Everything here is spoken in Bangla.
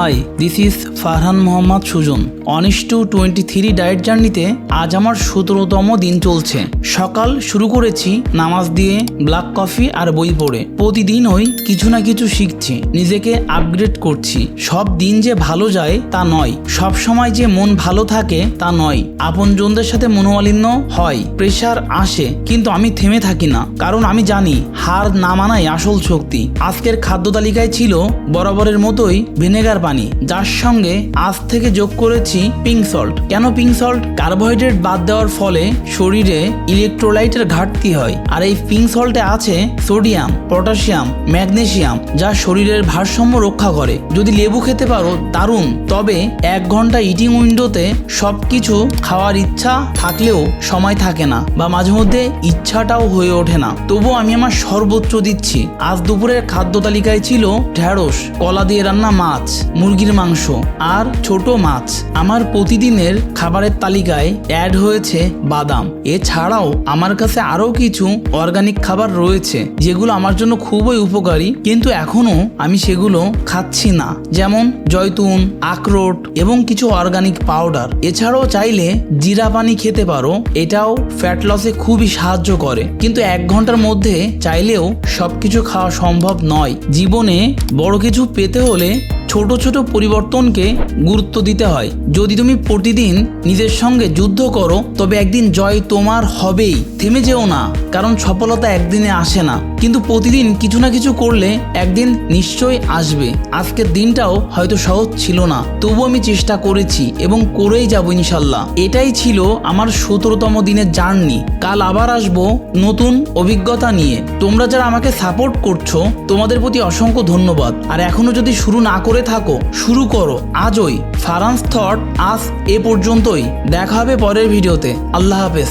Hi this is Farhan Mohammad Sujan. Anis two twenty three diet জার্নিতে আজ আমার সতেরোতম দিন চলছে। সকাল শুরু করেছি নামাজ দিয়ে ব্ল্যাক কফি আর বই পড়ে। প্রতিদিনই কিছু না কিছু শিখছি, নিজেকে আপগ্রেড করছি। সব দিন যে ভালো যায় তা নয়। সব সময় যে মন ভালো থাকে তা নয়। আপনজনদের সাথে মনোমালিন্য হয় প্রেশার আসে, কিন্তু আমি থেমে থাকি না। কারণ আমি জানি, হার না মানাই আসল শক্তি। আজকের খাদ্য তালিকায় ছিল বরাবরের মতোই ভিনেগার পানি। যার সঙ্গে আজ থেকে যোগ করেছি পিঙ্ক সল্ট কেন পিঙ্ক সল্ট কার্বোহাইড্রেট বাদ দেওয়ার ফলে শরীরে ইলেকট্রোলাইটের ঘাটতি হয়। আর এই পিঙ্ক সল্টে আছে সোডিয়াম পটাশিয়াম ম্যাগনেসিয়াম যা শরীরের ভারসাম্য রক্ষা করে। যদি লেবু খেতে পারো, দারুণ। তবে এক ঘণ্টা ইটিং উইন্ডোতে সব কিছু খাওয়ার ইচ্ছা থাকলেও সময় থাকে না, বা মাঝে মধ্যে ইচ্ছাটাও হয়ে ওঠে না। তবুও আমি আমার সর্বোচ্চ দিচ্ছি। আজ দুপুরের খাদ্য তালিকায় ছিল ঢ্যাঁড়স কলা দিয়ে রান্না মাছ। মুরগির মাংস আর ছোট মাছ। আমার প্রতিদিনের খাবারের তালিকায় অ্যাড হয়েছে বাদাম। এছাড়াও আমার কাছে আরও কিছু অর্গানিক খাবার রয়েছে, যেগুলো আমার জন্য খুবই উপকারী, কিন্তু এখনও আমি সেগুলো খাচ্ছি না। যেমন জয়তুন, আখরোট এবং কিছু অর্গানিক পাউডার এছাড়াও চাইলে জিরা পানি খেতে পারো, এটাও ফ্যাট লসে খুবই সাহায্য করে। কিন্তু এক ঘণ্টার মধ্যে চাইলেও সব কিছু খাওয়া সম্ভব নয়। জীবনে বড় কিছু পেতে হলে ছোট ছোট পরিবর্তনকে গুরুত্ব দিতে হয়। যদি তুমি প্রতিদিন নিজের সঙ্গে যুদ্ধ করো, তবে একদিন জয় তোমার হবেই। থেমে যেও না, কারণ সফলতা একদিনে আসে না। কিন্তু প্রতিদিন কিছু না কিছু করলে একদিন নিশ্চয়ই আসবে। আজকের দিনটাও হয়তো সহজ ছিল না। তবু আমি চেষ্টা করেছি এবং করেই যাব ইনশাল্লাহ এটাই ছিল আমার সতেরোতম দিনের জার্নি। কাল আবার আসব নতুন অভিজ্ঞতা নিয়ে। তোমরা যারা আমাকে সাপোর্ট করছ, তোমাদের প্রতি অসংখ্য ধন্যবাদ। আর এখনও যদি শুরু না করে থাকো, শুরু করো। আজই ফারান্স থট আজ এ পর্যন্তই। দেখা হবে পরের ভিডিওতে। আল্লাহ হাফেজ।